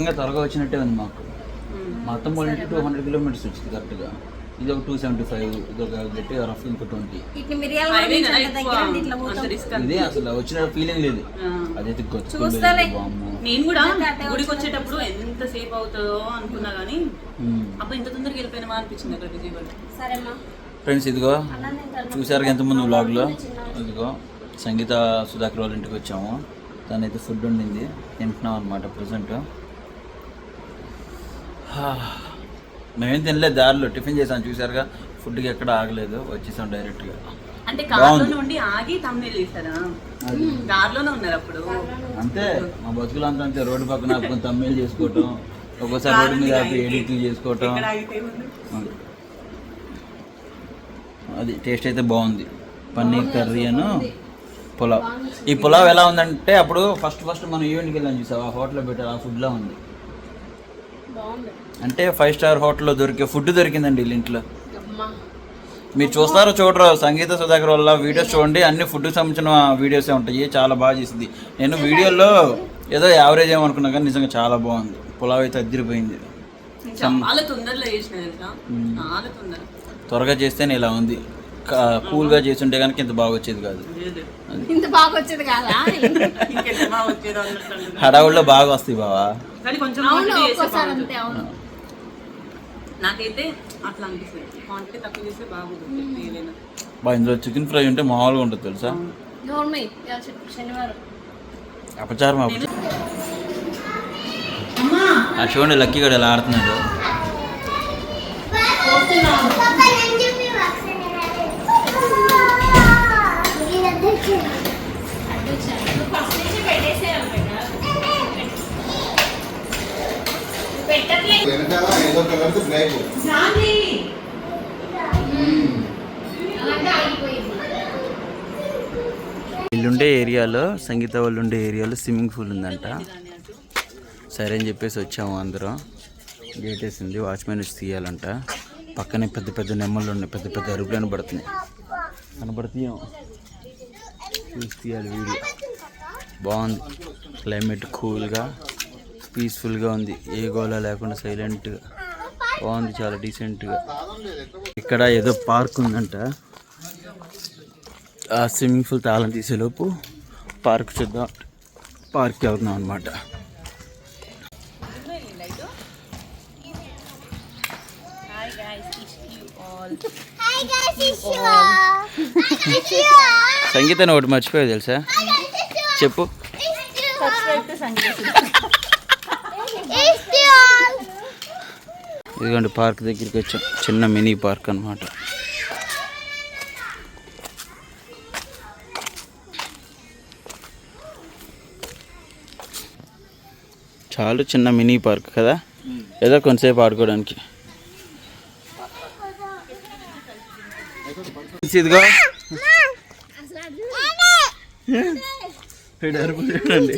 ఇంకా త్వరగా వచ్చినట్టే ఉంది మాకు. మొత్తం వాళ్ళకి టూ హండ్రెడ్ కిలోమీటర్స్ వచ్చింది కరెక్ట్గా ఇది ఒక టూ సెవెంటీ ఫైవ్ ఇది ఒక గట్టి రఫ్ ఇంకో ట్వంటీ ఇదే అసలు వచ్చిన ఫీలింగ్ లేదు. అదైతే నేను కూడా గుడికి వచ్చేటప్పుడు ఎంత సేఫ్ అవుతుందో అనుకున్నా కానీ అప్పుడు ఇంత తొందరగా అనిపించింది అక్కడ విజయవాడ. ఫ్రెండ్స్ ఇదిగో చూసారు ఎంతమంది వ్లాగ్లో ఇదిగో సంగీత సుధాకర్ వాళ్ళ ఇంటికి వచ్చాము. తనైతే ఫుడ్ ఉండింది తింటున్నాం అనమాట ప్రజెంట్ మేమేం తినలేదు దారిలో టిఫిన్ చేసాం చూసారుగా ఫుడ్కి ఎక్కడ ఆగలేదు వచ్చేసాం డైరెక్ట్గా. అంటే కార్లో నుండి ఆగి తమ్ముళ్ళు చేశారా కార్లోనే ఉన్నారు అప్పుడు. అంతే. మా బతుకులు అంతా అంతే. రోడ్డు పక్కన ఆపుకొని తమ్మేలు చేసుకోవటం ఒక్కోసారి రోడ్డు మీద ఆపి ఎడిట్లు చేసుకోవటం. ఇక్కడ ఆగితే ఉంది. అది. టేస్ట్ అయితే బాగుంది. పన్నీర్ కర్రీ అను పులావ్. ఈ పులావ్ ఎలా ఉందంటే అప్పుడు ఫస్ట్ ఫస్ట్ మనం ఈవెంట్కి వెళ్ళాం చూసావు? ఆ హోటల్లో పెట్టారు ఆ ఫుడ్లా ఉంది. అంటే ఫైవ్ స్టార్ హోటల్లో దొరికే ఫుడ్ దొరికిందండి వీళ్ళ ఇంట్లో. అమ్మా మీరు చూస్తారో చూడరో సంగీత సుధాకర్ వల్ల వీడియోస్ చూడండి అన్ని ఫుడ్కి సంబంధించిన వీడియోసే ఉంటాయి చాలా బాగా చేసింది. నేను వీడియోలో ఏదో యావరేజ్ ఏమనుకున్నా కానీ నిజంగా చాలా బాగుంది. పులావ్ అయితే అద్దరిపోయింది త్వరగా చేస్తేనే ఇలా ఉంది. కూల్గా చేస్తుంటే కనుక ఇంత బాగా వచ్చేది కాదు. ఇంత బాగా వచ్చేది కాదా? హడావుల్లో బాగా వస్తాయి బావా. కానీ కొంచెం నాకైతే అట్లా అనిపిస్తుంది. క్వాంటిటీ తక్కువ చేస్తే బాగుంటుంది ఏదైనా. ఇందులో చికెన్ ఫ్రై ఉంటే మామూలుగా ఉంటుంది తెలుసా? అపచారం అపచారం ఆ చూడండి లక్కీ గడు ఎలా ఆడుతున్నాడు? వెనకాల ఏదో కలర్ బ్లాక్ వీళ్ళుండే ఏరియాలో సంగీత వాళ్ళు ఉండే ఏరియాలో స్విమ్మింగ్ పూల్ ఉందంట. సరే అని చెప్పేసి వచ్చాము అందరం. గేట్ వేసింది వాచ్మెన్ వచ్చి తీయాలంట. పక్కనే పెద్ద పెద్ద నెమ్మలు ఉన్నాయి పెద్ద పెద్ద అరుపులు పడుతున్నాయి. కనబడుతున్నాం చూసి తీయాలి వీడియో. బాగుంది. క్లైమేట్ కూల్గా పీస్ఫుల్గా ఉంది. ఏ గోళ లేకుండా సైలెంట్గా. బాగుంది చాలా డీసెంట్గా ఇక్కడ ఏదో పార్క్ ఉందంట. ఆ స్విమ్మింగ్ పూల్ తాళం తీసేలోపు పార్క్ చూద్దాం. పార్క్కి వెళ్తున్నాం అనమాట సంగీతాన్ని ఒకటి మర్చిపోయావు తెలుసా? చెప్పు. ఇదిగోండి పార్క్ దగ్గరికి వచ్చాం. చిన్న మినీ పార్క్ అనమాట చాలు చిన్న మినీ పార్క్ కదా? ఏదో కొంతసేపు ఆడుకోవడానికి. ఇదిగో. చూడండి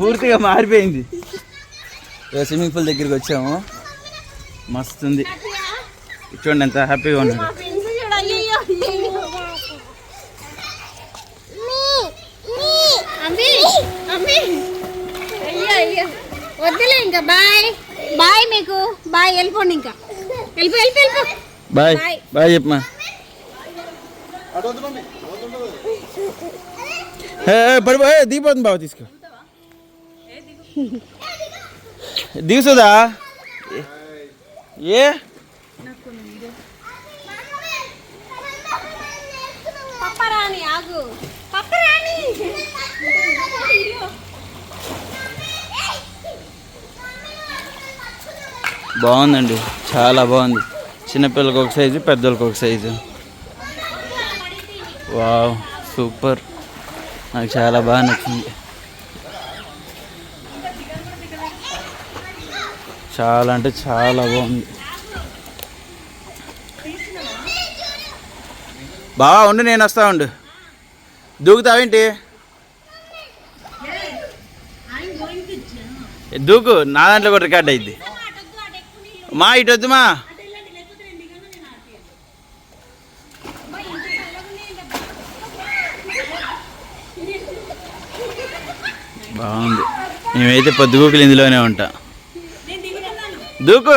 పూర్తిగా మారిపోయింది. స్విమ్మింగ్ పూల్ దగ్గరికి వచ్చాము. మస్తు ఉంది చూడండి ఎంత హ్యాపీగా ఉన్నాడు. వద్దులే ఇంకా బాయ్. బాయ్ మీకు. బాయ్ వెళ్ళిపోండి ఇంకా. వెళ్ళిపో వెళ్ళిపో బాయ్. బాయ్. చెప్పమా పడిపోయి దిగిపోతుంది బాబు తీసుకో దిగుతుందా ఏ? పప్పరాని ఆగు. పప్పరాని బాగుందండి. చాలా బాగుంది. చిన్నపిల్లలకు ఒక సైజు పెద్దోళ్ళకి ఒక సైజు. Wow super. నాకు చాలా బాగా నచ్చింది. చాలా అంటే చాలా బాగుంది. బావా ఉండు నేను వస్తా ఉండు. దూకుతావేంటి దూకు నా దాంట్లో కూడా రికార్డ్ అయింది మా ఇటు వద్దు మా. బాగుంది. మేమైతే పొద్దుగూకులు ఇందులోనే ఉంటా. దూకు.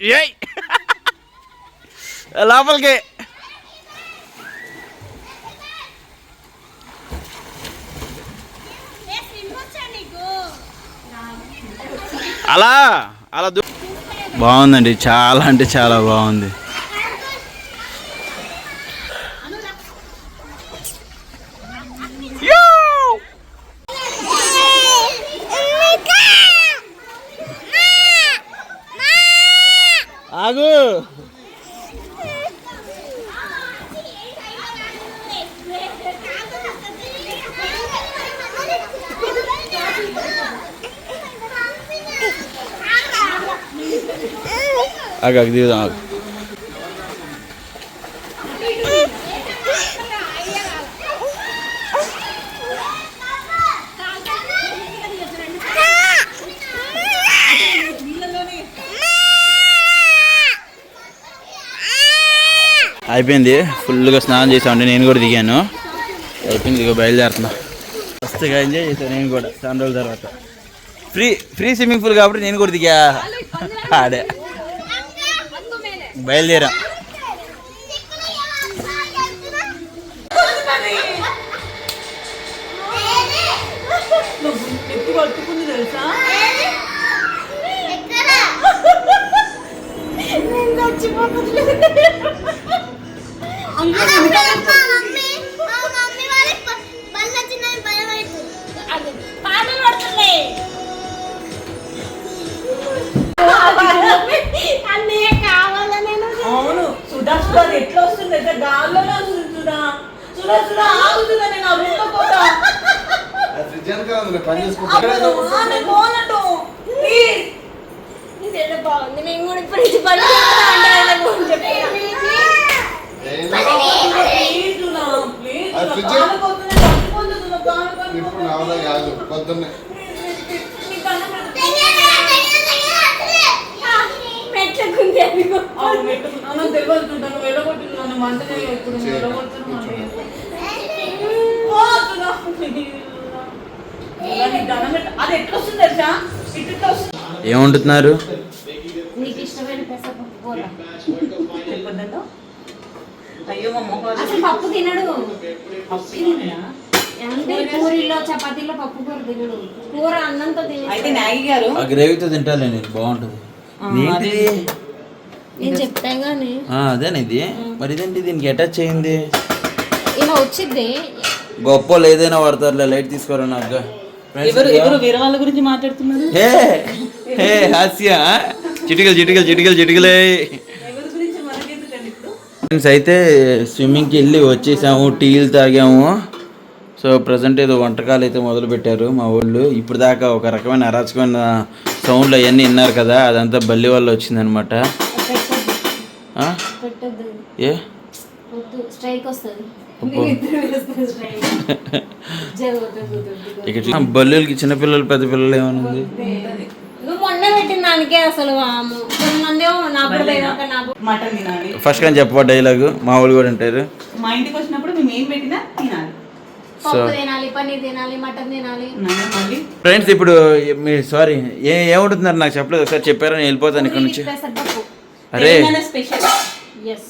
ఏయ్! లోపలికి. అలా అలా బాగుందండి. చాలా అంటే చాలా బాగుంది యూ! ఆగు ఆగు ఆగు దిగుదాం ఆగు అయిపోయింది. ఫుల్గా స్నానం చేసామండి నేను కూడా దిగాను. అయిపోయింది ఇక బయలుదేరుతున్నా. మస్తుగా ఎంజాయ్ చేశాను నేను కూడా చాలా రోజుల తర్వాత. ఫ్రీ ఫ్రీ స్విమ్మింగ్ పూల్ కాబట్టి నేను కూడా దిగా. ఆడే. బయలుదేరా. ఎప్పుడు పట్టుకుంది తెలుసా అన్నయ్య కావాలా నేను అది ఎట్లా వస్తుంది అయితే గాల్లోనే వస్తుంది సుధా. సుధా ఆగుతుందా నేను ఆ రూమ్లో పోతా. ఫ్రిడ్జ్ వెనకాల ఉంది, పని అవ్వదు. చేసుకుంటా ఆ, నేను పోనట్టు ప్లీజ్ ఇదేదో బాగుంది నేను కూడా ఇప్పుడు ఇది పని చేస్తా అంటే ఆయనకు చెప్తున్నా. ప్లీజ్ సుధా ప్లీజ్ ఆ సుధా ఫ్రిడ్జ్ కాలిపోతుంది చచ్చిపోతుంది సుధా కాలిపోతుంది ఇప్పుడు నా వల్ల కాదు పొద్దున్నే నీకు దండం పెడతా. అవును వెళ్ళగొట్టున్నాను మంటనే ఇప్పుడు వెళ్ళగొడుతున్నాను పెట్ట- అది ఎట్లా వస్తుంది తెలుసా? ఇటు ఇట్లా వస్తుంది. ఏమంటున్నారు? నీకు ఇష్టమైన పెసరపప్పు కూర. చెప్పొద్దంట అయ్యో మా మొహం అసలు పప్పు తినడు? అంటే పూరీలో చపాతీలో పప్పు కూర తినడు. కూర అన్నంతో తినడు అయితే నాగి గారు. ఆ గ్రేవీతో తింటాలే నేను బాగుంటుంది. నేను చెప్తా గానీ. ఆ, అదేనిది మరి ఇదేంటి? దీనికి అటాచ్ అయింది. ఇలా వచ్చింది. గొప్ప ఏదైనా వాడతారులే లైట్ తీసుకోరా నాకు. ఎవరు ఎవరు వేరే వాళ్ళ గురించి మాట్లాడుతున్నారు? హే హే హాస్య చిటికలు చిటికలు చిటికలు చిటికలే. ఫ్రెండ్స్ అయితే స్విమ్మింగ్కి వెళ్ళి వచ్చేసాము టీలు తాగాము. సో ప్రజెంట్ ఏదో వంటకాలు అయితే మొదలు పెట్టారు మా వాళ్ళు ఇప్పుడు దాకా ఒక రకమైన అరాచకమైన సౌండ్లు అవన్నీ విన్నారు కదా అదంతా బల్లి వల్ల వచ్చిందనమాట ఏ? వద్దు స్ట్రైక్ వస్తుంది. అబ్బో. స్ట్రైక్ జరుగుతుంది ఇక బల్లులకి చిన్నపిల్లలు పెద్ద పిల్లలు ఏమనుంది ఫస్ట్ కానీ చెప్పవా డైలాగు మా వాళ్ళు కూడా అంటారు మా ఇంటికి వచ్చినప్పుడు మేము ఏం పెట్టినా తినాలి. పప్పు తినాలి పన్నీర్ తినాలి మటన్ తినాలి. నాన్న మళ్ళీ ఫ్రెండ్స్ ఇప్పుడు మీరు సారీ ఏ ఏముంటున్నారు? నాకు చెప్పలేదు. ఒకసారి చెప్పారా నేను వెళ్ళిపోతాను ఇక్కడ నుంచి. అరే. తెలంగాణ స్పెషల్ ఎస్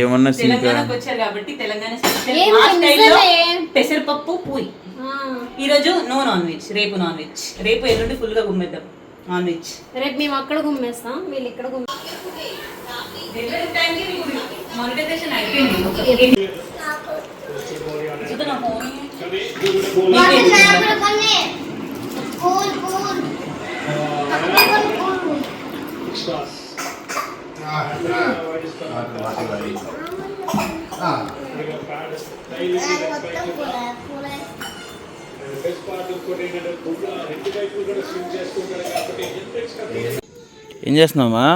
ఏమన్నా తెలంగాణకు వచ్చారు కాబట్టి తెలంగాణ స్పెషల్ మా స్టైల్లో. పెసరపప్పు పూరి. ఈ రోజు నో నాన్ వెజ్ రేపు నాన్ వెజ్. రేపు ఎల్లుండి ఫుల్గా గుమ్మేద్దాం నాన్ వెజ్. రేపు మేము అక్కడ గుమ్మేస్తాం వీళ్ళు ఇక్కడ మానిటైజేషన్ అయిపోయింది? ఏం చేస్తున్నావా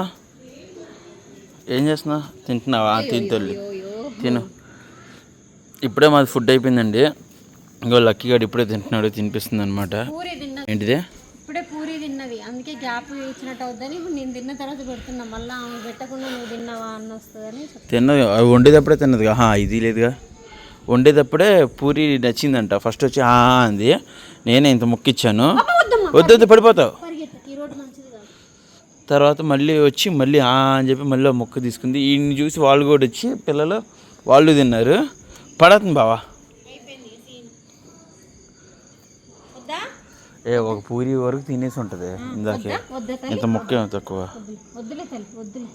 ఏం చేస్తున్నా? తింటున్నావా? తల్లి తిను. ఇప్పుడే మాది ఫుడ్ అయిపోయిందండి. ఇంకో లక్కీ గారు ఇప్పుడే తింటున్నాడు తినిపిస్తుంది అనమాట ఏంటిదే? ఇప్పుడే పూరి తిన్నది. అందుకే గ్యాప్ ఇచ్చినట్టు అవుద్దని ఇప్పుడు నేను తిన్న తర్వాత పెడుతున్నా. మళ్ళీ ఆమె పెట్టకుండా నువ్వు తిన్నావా అన్న వస్తుందని. తిన్నది. అవి వండేటప్పుడే తిన్నది ఇది లేదుగా. వండేటప్పుడే పూరి నచ్చిందంట. ఫస్ట్ వచ్చి ఆ అంది. నేనే ఇంత ముక్కిచ్చాను. వద్దు వద్దు పడిపోతావు. తర్వాత మళ్ళీ వచ్చి మళ్ళీ ఆ అని చెప్పి మళ్ళీ మొక్క తీసుకుంది. ఈయన్ని చూసి వాళ్ళు కూడా వచ్చి పిల్లలు వాళ్ళు తిన్నారు. పడుతుంది బావా అయిపోయింది సీన్ వద్దా ఏ ఒక పూరి వరకు తినేసి ఉంటుంది. ఇందాకే. ఇంత ఏమో తక్కువ. వద్దులే తల్లి వద్దులే.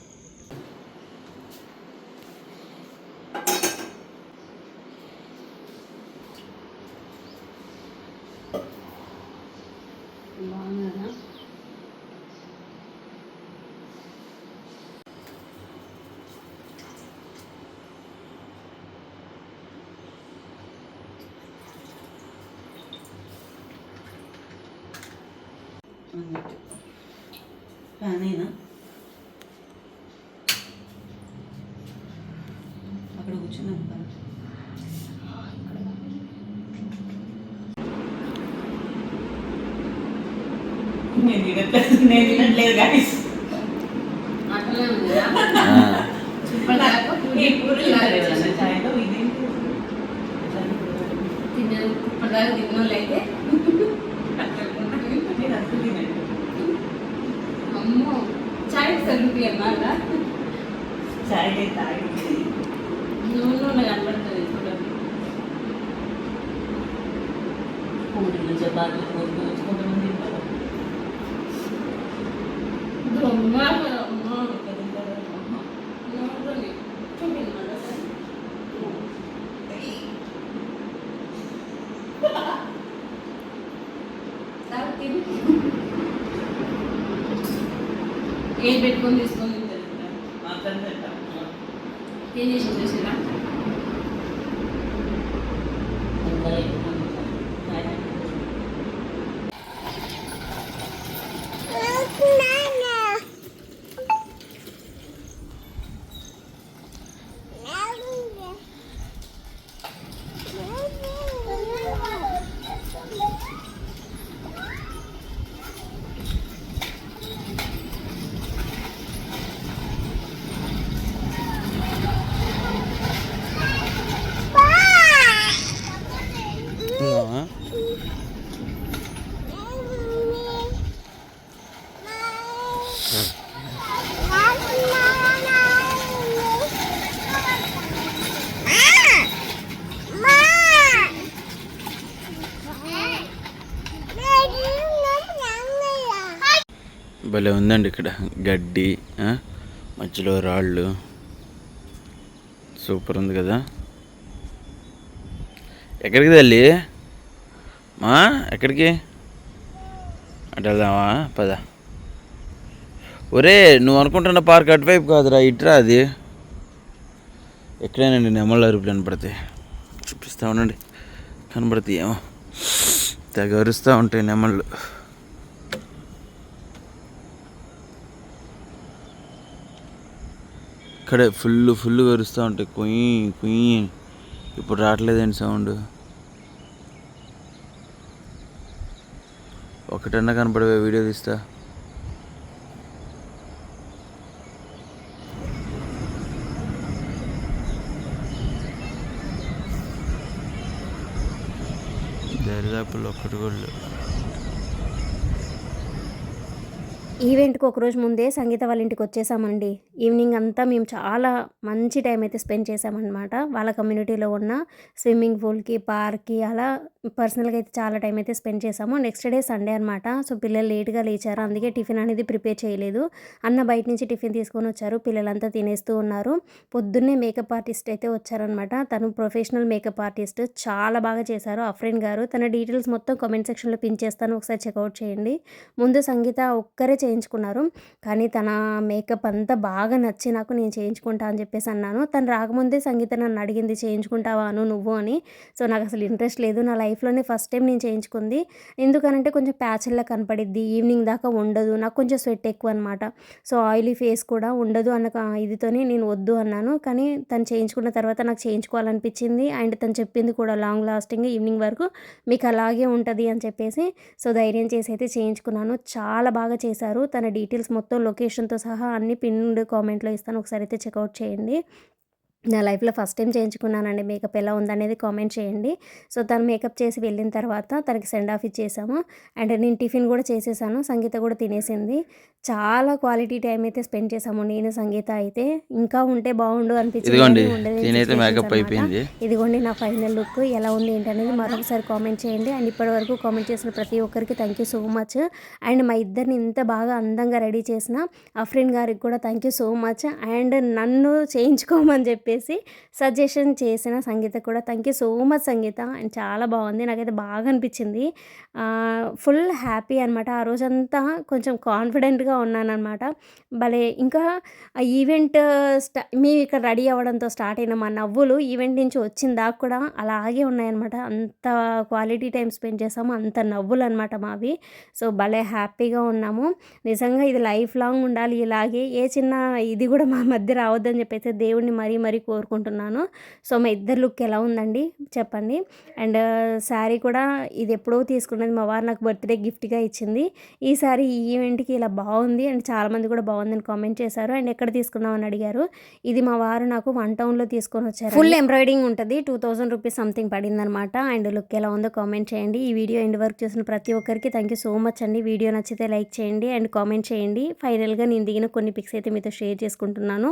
అన్నట్టు. ఫ్యానేనా? అక్కడ కూర్చున్నాం కదా నేను తినట్లేదు నేను తినట్లేదు గాయస్ అట్లనే ఉందా ఆ. ఇప్పటిదాకా పూరి ఈ పూరి లాగా తినాలి చాయ్లో ఇదేంటి తిన్నాను ఇప్పటిదాకా తిన్నోళ్ళు అయితే నేను అసలు తినండి అమ్మో చాయ్ సరుకు అన్నారా చాయ్ అయితే తాగి నూనె నూనె కనబడుతుంది చూడండి పూరీలు చపాతీలు పూరీలు వచ్చి కొంతమంది తింటారు దొంగ అమ్మో ఇక్కడ తింటారు అమ్మ. నూనె చూపించండి మళ్ళీ ఒకసారి. తాగు, తిను. ఏం పెట్టుకొని తీసుకొని తింటారు? తినేసి చూసిరా భలే ఉందండి ఇక్కడ. గడ్డి మధ్యలో రాళ్ళు. సూపర్ ఉంది కదా. ఎక్కడికి తల్లి? మా ఎక్కడికి? అటు వెళ్దామా? పద. ఒరే నువ్వు అనుకుంటున్న పార్క్ అటువైపు కాదురా ఇట్రా అది. ఎక్కడేనండి నెమళ్ళు అరుపులు కనపడతాయి చూపిస్తా ఉండండి. కనపడతాయి ఏమో తెగ అరుస్తూ ఉంటాయి నెమళ్ళు. ఇక్కడే ఫుల్ ఫుల్ కరుస్తూ ఉంటాయి కుయ్యి కుయ్యి ఇప్పుడు రావట్లేదండి సౌండ్? ఒకటన్నా కనపడవే వీడియో తీస్తా. ఈవెంట్కి ఒకరోజు ముందే సంగీత వాళ్ళ ఇంటికి వచ్చేసామండి. ఈవినింగ్ అంతా మేము చాలా మంచి టైం అయితే స్పెండ్ చేసామన్నమాట. వాళ్ళ కమ్యూనిటీలో ఉన్న స్విమ్మింగ్ పూల్కి పార్క్కి అలా పర్సనల్గా అయితే చాలా టైం అయితే స్పెండ్ చేసాము. నెక్స్ట్ డే సండే అనమాట సో పిల్లలు లేట్గా లేచారు. అందుకే టిఫిన్ అనేది ప్రిపేర్ చేయలేదు. అన్న బయట నుంచి టిఫిన్ తీసుకొని వచ్చారు. పిల్లలంతా తినేస్తూ ఉన్నారు. పొద్దున్నే మేకప్ ఆర్టిస్ట్ అయితే వచ్చారనమాట తను ప్రొఫెషనల్ మేకప్ ఆర్టిస్ట్. చాలా బాగా చేశారు అఫ్రెన్ గారు. తన డీటెయిల్స్ మొత్తం కామెంట్ సెక్షన్లో పిన్ చేస్తాను. ఒకసారి చెక్అవుట్ చేయండి. ముందు సంగీత ఒక్కరే చేయించుకున్నారు. కానీ తన మేకప్ అంతా బాగా నచ్చి నాకు నేను చేయించుకుంటా అని చెప్పేసి అన్నాను. తను రాకముందే సంగీత నన్ను అడిగింది చేయించుకుంటావా అను నువ్వు అని. సో నాకు అసలు ఇంట్రెస్ట్ లేదు. నా లైఫ్లోనే ఫస్ట్ టైం నేను చేయించుకుంది. ఎందుకనంటే కొంచెం ప్యాచుల్లా కనపడిద్ది. ఈవినింగ్ దాకా ఉండదు. నాకు కొంచెం స్వెట్ ఎక్కువ అనమాట సో ఆయిలీ ఫేస్ కూడా ఉండదు అన్న ఇదితోనే నేను వద్దు అన్నాను. కానీ తను చేయించుకున్న తర్వాత నాకు చేయించుకోవాలనిపించింది. అండ్ తను చెప్పింది కూడా లాంగ్ లాస్టింగ్ ఈవినింగ్ వరకు మీకు అలాగే ఉంటుంది అని చెప్పేసి. సో ధైర్యం చేసి అయితే చేయించుకున్నాను. చాలా బాగా చేశారు. తన డీటెయిల్స్ మొత్తం లొకేషన్తో సహా అన్ని పిన్డ్ కామెంట్లో ఇస్తాను. ఒకసారి అయితే చెక్అవుట్ చేయండి. నా లైఫ్లో ఫస్ట్ టైం చేయించుకున్నానండి మేకప్ ఎలా ఉందనేది కామెంట్ చేయండి. సో తను మేకప్ చేసి వెళ్ళిన తర్వాత తనకి సెండ్ ఆఫ్ ఇచ్చేసాము. అండ్ నేను టిఫిన్ కూడా చేసేసాను. సంగీత కూడా తినేసింది. చాలా క్వాలిటీ టైం అయితే స్పెండ్ చేసాము నేను సంగీత అయితే ఇంకా ఉంటే బాగుండు అనిపించింది. ఇదిగోండి నా ఫైనల్ లుక్ ఎలా ఉంది ఏంటనేది మరొకసారి కామెంట్ చేయండి. అండ్ ఇప్పటి వరకు కామెంట్ చేసిన ప్రతి ఒక్కరికి thank you so much and మా ఇద్దరిని ఇంత బాగా అందంగా రెడీ చేసిన అఫ్రిన్ గారికి కూడా thank you so much and నన్ను చేయించుకోమని చెప్పేసి సజెషన్ చేసిన సంగీత కూడా. Thank you so much Sangeetha. And చాలా బాగుంది. నాకైతే బాగా అనిపించింది. ఫుల్ హ్యాపీ అనమాట ఆ రోజంతా కొంచెం కాన్ఫిడెంట్గా ఉన్నానన్నమాట. భలే ఇంకా ఆ ఈవెంట్ స్టా మేము ఇక్కడ రెడీ అవ్వడంతో స్టార్ట్ అయిన మా నవ్వులు ఈవెంట్ నుంచి వచ్చిన దాకా కూడా అలాగే ఉన్నాయన్నమాట. అంత క్వాలిటీ టైం స్పెండ్ చేసాము. అంత నవ్వులు అనమాట మావి. సో భలే హ్యాపీగా ఉన్నాము. నిజంగా ఇది లైఫ్ లాంగ్ ఉండాలి ఇలాగే. ఏ చిన్న ఇది కూడా మా మధ్య రావద్దని చెప్పేసి దేవుడిని మరీ మరీ కోరుకుంటున్నాను. సో మా ఇద్దరు లుక్ ఎలా ఉందండి? చెప్పండి. అండ్ శారీ కూడా ఇది ఎప్పుడో తీసుకున్నది మా వారు నాకు బర్త్డే గిఫ్ట్గా ఇచ్చింది. ఈ సారీ ఈ ఈవెంట్కి ఇలా బాగుంది. అండ్ చాలామంది కూడా బాగుందని కామెంట్ చేశారు. అండ్ ఎక్కడ తీసుకున్నామని అడిగారు. ఇది మా వారు నాకు వన్ టౌన్లో తీసుకొని వచ్చారు ఫుల్ ఎంబ్రాయిడింగ్ ఉంటుంది. టూ థౌజండ్ రూపీస్ సంథింగ్ పడిందనమాట. అండ్ లుక్ ఎలా ఉందో కామెంట్ చేయండి. ఈ వీడియో ఎండ్ వరకు చూసిన ప్రతి ఒక్కరికి థ్యాంక్ యూ సో మచ్ అండి. వీడియో నచ్చితే లైక్ చేయండి. అండ్ కామెంట్ చేయండి. ఫైనల్గా నేను దిగిన కొన్ని పిక్స్ అయితే మీతో షేర్ చేసుకుంటున్నాను.